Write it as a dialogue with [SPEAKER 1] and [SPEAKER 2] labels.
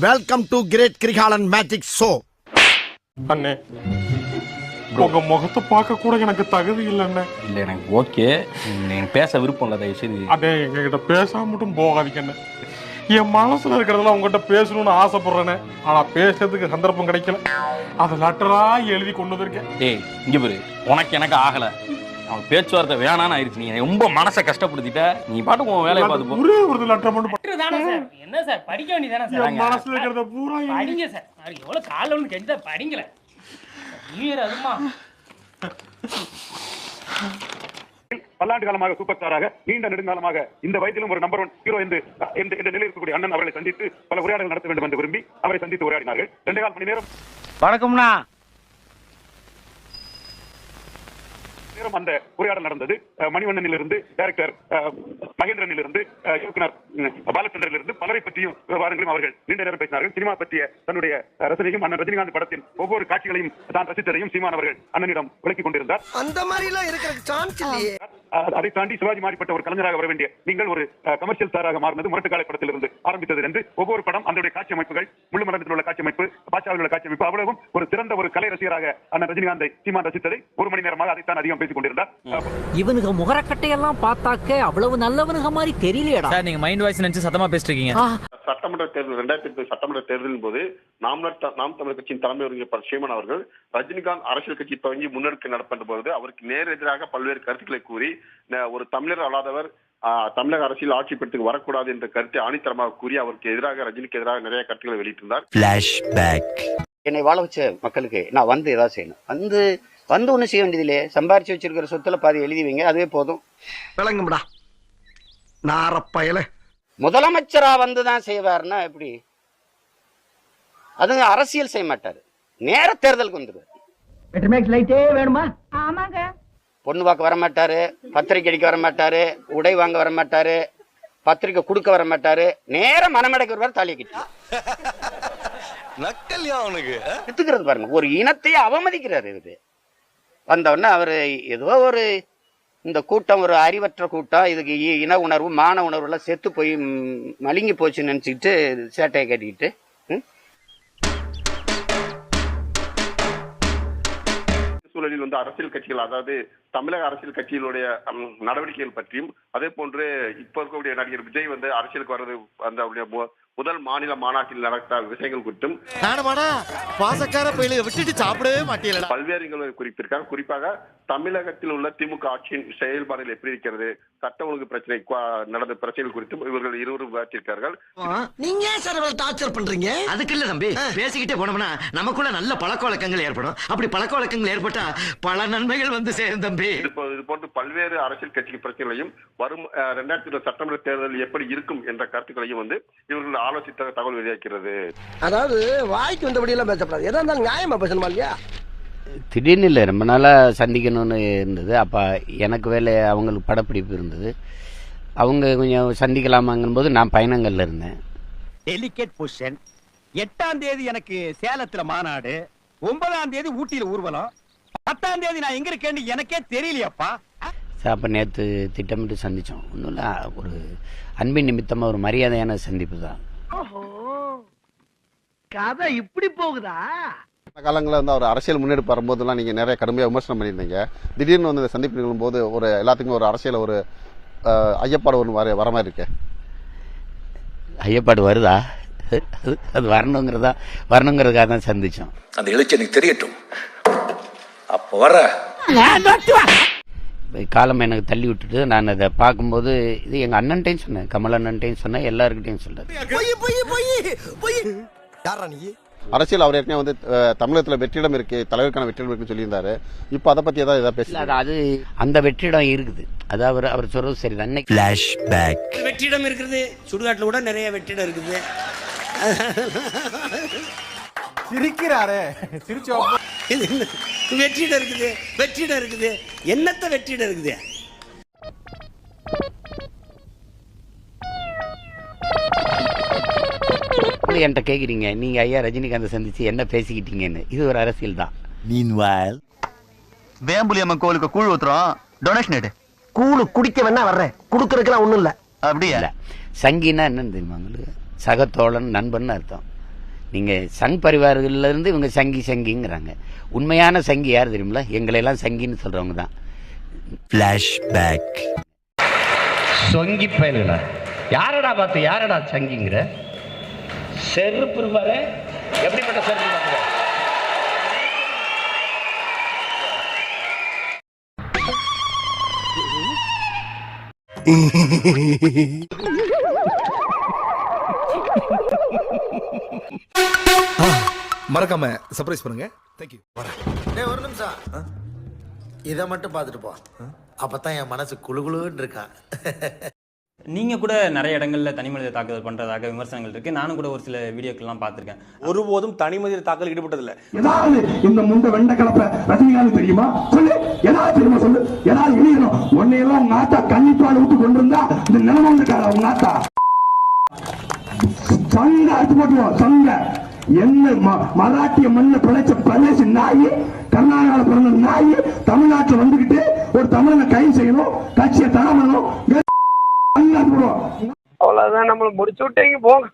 [SPEAKER 1] Welcome to great Kirikalan magic show
[SPEAKER 2] அண்ணே உங்க முகத்தை பார்க்க கூட எனக்கு தகுதி இல்லைண்ணே
[SPEAKER 3] இல்லை எனக்கு ஓகே எனக்கு பேச விருப்பம் இல்லை தயவு செய்து.
[SPEAKER 2] அண்ணே எங்ககிட்ட பேசாம மட்டும் போகாதீங்க அண்ணே. என் மனசுல இருக்கிறதெல்லாம் உங்ககிட்ட பேசணும்னு ஆசைப்படுறேனே. ஆனா பேசுறதுக்கு சந்தர்ப்பம் கிடைக்கல. அதை லெட்டரா எழுதி கொண்டு வந்திருக்கேன்.
[SPEAKER 3] ஏய் இங்க பாரு. உனக்கு எனக்கு ஆகல. அவன் பேச்சுவார்த்தை வேணான்னு ஆயிடுச்சு. நீ ரொம்ப மனசை கஷ்டப்படுத்திட்ட. நீ பாட்டு உன் வேலையை பார்த்து போ
[SPEAKER 2] ஒரே ஒரு லெட்டர் மட்டும் படி.
[SPEAKER 4] தானே சார். என்ன சார்? படிக்க வேண்டியதானே சார்?
[SPEAKER 2] மனசுல இருக்கிறத பூரா
[SPEAKER 4] படிங்க சார். எவ்வளவு காலைல வந்து கெஞ்சா படிங்களேன். நீர் அதுமா.
[SPEAKER 5] பல்லாண்டு காலமாக சூப்பர் ஸ்டாராக நீண்ட நெடுங்காலமாக இந்த வயதிலும் ஒரு நம்பர் ஒன் ஹீரோ என்று என்ற என்ற நிலையில் இருக்கக்கூடிய அண்ணன் அவர்களை சந்தித்து பல உரையாடல் நடத்த வேண்டும் என்று விரும்பி அவரை சந்தித்து உரையாடினார்கள். ரெண்டே கால் மணி நேரம்.
[SPEAKER 6] வணக்கம்ண்ணா.
[SPEAKER 5] நேரம் அந்த உரையாடல் நடந்தது. அஹ், மணிவண்ணனிலிருந்து டைரக்டர் மகேந்திரனிலிருந்து இயக்குனர் பாலச்சந்திரனிலிருந்து பலரை பற்றியும் விவகாரங்களும் அவர்கள் நீண்ட நேரம் பேசினார்கள். சினிமா பற்றிய தன்னுடைய ரசனையும் அண்ணன் ரஜினிகாந்த் படத்தின் ஒவ்வொரு காட்சிகளையும் தான் ரசித்ததையும் சீமான் அவர்கள் அண்ணனிடம் விளக்கிக் கொண்டிருந்தார்.
[SPEAKER 1] அந்த மாதிரி எல்லாம் இருக்கிற சான்ஸ் இல்லையே.
[SPEAKER 5] அதை தாண்டி சிவாஜி மாறிப்பட்ட ஒரு கலைஞராக வர வேண்டிய நீங்கள் ஒரு கமர்ஷியல் ஸ்டாராக மாறினது முரட்டுக்கால படத்திலிருந்து ஆரம்பித்தது என்று ஒவ்வொரு படம் அதனுடைய காட்சி அமைப்புகள் முள்ளு மண்டலத்தில் உள்ள காட்சி அமைப்பு பாட்சாவில் உள்ள காட்சி அமைப்பு அவ்வளவும் ஒரு சிறந்த ஒரு கலை ரசிகராக அண்ணன் ரஜினிகாந்தை சீமான் ரசித்ததை ஒரு மணி நேரமாக அதைத்தான் அதிகம் பேசிக் கொண்டிருந்தார் அஹ்
[SPEAKER 7] இவனுங்க முகரக்கட்டையெல்லாம் பார்த்தாக்க அவ்வளவு நல்லவனுங்க மாதிரி தெரியலையடா.
[SPEAKER 6] சார் நீங்க மைண்ட் வாய்ஸ் நினைச்சு சத்தமா பேசிட்டு இருக்கீங்க
[SPEAKER 8] சட்டமன்ற தேர்தல் ரெண்டாயிரத்தி எட்டு சட்டமன்ற தேர்தலின் போது நாம் நாம் தமிழர் கட்சியின் தலைமை ஒருங்கிணைப்பாளர் சீமான் அவர்கள் ரஜினிகாந்த் அரசியல் கட்சி துவங்கி முன்னெடுக்க நடப்பட்ட போது அவருக்கு நேர் எதிராக பல்வேறு கருத்துக்களை கூறி ஒரு தமிழர் அல்லாதவர் ஆஹ், தமிழக அரசியல் ஆட்சி பெற்றுக்கு வரக்கூடாது என்ற கருத்தை ஆணித்தரமாக கூறி அவருக்கு எதிராக ரஜினிக்கு எதிராக நிறைய கருத்துக்களை வெளியிட்டிருந்தார்.
[SPEAKER 9] என்னை வாழ வச்ச மக்களுக்கு நான் வந்து ஏதாவது செய்யணும். வந்து வந்து ஒன்றும் செய்ய வேண்டியதில்லையே. சம்பாரிச்சு வச்சிருக்கிற சொத்துல பாதி எழுதி வைங்க அதுவே போதும்.
[SPEAKER 1] விளங்கும்டா. நாரப்பயல
[SPEAKER 9] முதலமைச்சரா வந்து தான் செய்வாருன்னா எப்படி? அது அரசியல் செய்ய மாட்டாரு. நேர தேர்தலுக்கு வந்துருவாரு.
[SPEAKER 7] லைட்டே வேணுமா?
[SPEAKER 10] ஆமாங்க.
[SPEAKER 9] பொண்ணு பார்க்க வர மாட்டாரு பத்திரிக்கை அடிக்க வர மாட்டாரு உடை வாங்க வர மாட்டாரு பத்திரிக்கை கொடுக்க வர மாட்டாரு நேர மனமடைக்கு வருவார் தாலியை கட்டி.
[SPEAKER 1] நக்கல்யா அவனுக்கு
[SPEAKER 9] எடுத்துக்கிறது பாருங்க. ஒரு இனத்தையே அவமதிக்கிறாரு இது வந்தவுடனே அவர் ஏதோ ஒரு இந்த கூட்டம் ஒரு அறிவற்ற கூட்டம் இதுக்கு இ- இன உணர்வு மான உணர்வுலாம் செத்து போய் ம், மழுங்கி போச்சுன்னு நினச்சிக்கிட்டு சேட்டையை கட்டிக்கிட்டு ம்?
[SPEAKER 8] சூழலில் வந்து அரசியல் கட்சிகள் அதாவது தமிழக அரசியல் கட்சிகளுடைய நடவடிக்கைகள் பற்றியும் அதே போன்று இப்ப இருக்கக்கூடிய நடிகர் விஜய் வந்து அரசியலுக்கு வர்றது அந்த முதல் மாநில மாநாட்டில் நடத்த விஷயங்கள் குறித்தும்
[SPEAKER 1] பாசக்கார பயிலுக விட்டுட்டு சாப்பிடவே மாட்டீங்களா
[SPEAKER 8] பல்வேறு நிகழ்வுகளை குறிப்பிட்டிருக்காங்க. குறிப்பாக தமிழகத்தில் உள்ள திமுக ஆட்சியின் செயல்பாடுகள் எப்படி இருக்கிறது சட்ட ஒழுங்கு பிரச்சனை நடந்த பிரச்சனைகள் குறித்தும் இவர்கள் இருவரும் விவாதித்திருக்கார்கள்
[SPEAKER 1] நீங்க சார் டார்ச்சர் பண்றீங்க?
[SPEAKER 6] அதுக்கு இல்ல தம்பி. பேசிக்கிட்டே போனோம்னா நமக்குள்ள நல்ல பழக்க வழக்கங்கள் ஏற்படும். அப்படி பழக்க வழக்கங்கள் ஏற்பட்டா பல நன்மைகள் வந்து சேரும் தம்பி.
[SPEAKER 8] இது போன்று பல்வேறு அரசியல் கட்சி பிரச்சனைகளையும் வரும் ரெண்டாயிரத்தி இருபது சட்டமன்ற தேர்தல் எப்படி இருக்கும் என்ற கருத்துக்களையும் வந்து இவர்கள் ஆலோசித்த தகவல் வெளியாகிறது.
[SPEAKER 1] அதாவது வாய்க்கு வந்தபடி எல்லாம் பேசப்படாது. எதா இருந்தாலும் நியாயமா பேசணுமா இல்லையா?
[SPEAKER 9] திடீர்னு இல்லை. ரொம்ப நாளாக சந்திக்கணும்னு இருந்தது. அப்போ எனக்கு வேலை அவங்களுக்கு படப்பிடிப்பு இருந்தது. அவங்க கொஞ்சம் சந்திக்கலாமாங்கும் போது நான் பயணங்கள்ல இருந்தேன்.
[SPEAKER 6] டெலிகேட் பொசிஷன் எட்டாம் தேதி எனக்கு சேலத்துல மாநாடு. ஒன்பதாம் தேதி ஊட்டியில ஊர்வலம். பத்தாம் தேதி நான் எங்க இருக்கேன்னு எனக்கே தெரியலையாப்பா.
[SPEAKER 9] அப்போ நேற்று திட்டமிட்டு சந்தித்தோம் ஒன்றும் இல்லை. ஒரு அன்பின் நிமித்தமாக ஒரு மரியாதையான சந்திப்பு தான்.
[SPEAKER 7] கதை இப்படி போகுதா?
[SPEAKER 11] காலங்களில் வந்து அவர் அரசியல் முன்னெடுப்பு வரும்போதெல்லாம் நீங்க நிறைய கடுமையா விமர்சனம் பண்ணியிருந்தீங்க. திடீர்னு வந்து இந்த சந்திப்பு நிகழும் போது ஒரு எல்லாத்துக்கும் ஒரு அரசியல் ஒரு ஐயப்பாடு ஒன்று வர வர மாதிரி இருக்கு.
[SPEAKER 9] ஐயப்பாடு வருதா? அது அது வரணுங்கிறதா வரணுங்கிறதுக்காக தான் சந்தித்தோம்
[SPEAKER 6] அந்த எழுச்சி எனக்கு தெரியட்டும். அப்ப வர.
[SPEAKER 9] காலம் எனக்கு தள்ளி விட்டுட்டு நான் அதை பார்க்கும்போது இது எங்கள் அண்ணன்ட்டையும் சொன்னேன் கமல் அண்ணன்ட்டையும் சொன்னேன் எல்லாருக்கிட்டையும் சொல்றது.
[SPEAKER 1] பொய் பொய் பொய் பொய். யாரா நீ?
[SPEAKER 11] அரசியல் அவர் ஏற்கனவே வந்து தமிழகத்துல வெற்றிடம் இருக்கு தலைவருக்கான வெற்றிடம் இருக்குன்னு சொல்லியிருந்தாரு. இப்போ அதை பத்தி ஏதாவது ஏதாவது
[SPEAKER 9] இல்ல,
[SPEAKER 11] பேசல
[SPEAKER 9] அது அந்த வெற்றிடம் இருக்குது. அது அவர் அவர் சொல்றது சரிதான். அன்னைக்கு
[SPEAKER 7] வெற்றிடம் இருக்குது சுடுகாட்டுல கூட நிறைய வெற்றிடம் இருக்குது.
[SPEAKER 2] சிரிக்கிறாரே சிரிச்சோ
[SPEAKER 7] வெற்றிடம் இருக்குது வெற்றிடம் இருக்குது. என்னத்த வெற்றிடம் இருக்குது?
[SPEAKER 9] வந்து என்கிட்ட கேட்குறீங்க நீங்க ஐயா ரஜினிகாந்தை சந்திச்சு என்ன பேசிக்கிட்டீங்கன்னு. இது ஒரு அரசியல் தான்.
[SPEAKER 6] வேம்புலி அம்மன் கோவிலுக்கு கூழ் ஊத்துறோம். டொனேஷன் எடு.
[SPEAKER 1] கூழு குடிக்க வேணா வர்றேன். குடுக்கறதுக்கெல்லாம் ஒண்ணும் இல்ல.
[SPEAKER 6] அப்படியா?
[SPEAKER 9] இல்ல. சங்கினா என்னன்னு தெரியுமா உங்களுக்கு? சகத்தோழன் நண்பன் அர்த்தம். நீங்க சங் பரிவார்கள்ல இருந்து இவங்க சங்கி சங்கிங்கிறாங்க. உண்மையான சங்கி யார் தெரியுமில எங்களை எல்லாம் சங்கின்னு சொல்றவங்க தான்.
[SPEAKER 6] சொங்கி பயலுடா. யாரடா பார்த்து? யாரடா சங்கிங்கிற? செருப்பு பாரு. எப்படிப்பட்ட செருப்பு
[SPEAKER 12] மறக்காம சர்ப்ரைஸ் பண்ணுங்க. தேங்க்யூ
[SPEAKER 1] டேய் ஒரு நிமிஷம். இதை மட்டும் பார்த்துட்டு போ. அப்பதான் என் மனசு குளுகுளுன்னு இருக்கான்
[SPEAKER 2] நீங்க கூட நிறைய இடங்கள்ல தனி மனித தாக்குதல் பண்றதாக விமர்சனங்கள் இருக்கு. நானும் கூட ஒரு சில வீடியோக்கள்லாம் பார்த்திருக்கேன்.
[SPEAKER 12] ஒருபோதும் தனி மனித தாக்கல் ஈடுபட்டதில்லை.
[SPEAKER 6] ஏதாவது இந்த முண்டை வெண்ட கலப்ப ரஜினிகாந்த் தெரியுமா? சொல்லு. ஏதாவது தெரியுமா சொல்லு. ஏதாவது எழுதணும் உன்னையெல்லாம் உங்க ஆத்தா கன்னிப்பால் விட்டு கொண்டிருந்தா இந்த நிலைமை வந்துட்டாரா உங்க ஆத்தா? சங்க அடிச்சு போட்டுவோம் சங்க. என்ன மராட்டிய மண்ணில் பிழைச்ச பிரதேச நாய் கர்நாடகாவில் பிறந்த நாய் தமிழ்நாட்டில் வந்துகிட்டு ஒரு தமிழனை கைது செய்யணும் கட்சியை தரம் பண்ணணும் சங்க அடிச்சு
[SPEAKER 1] அவ்வளவுதான் நம்மள முடிச்சு விட்டீங்க போங்க.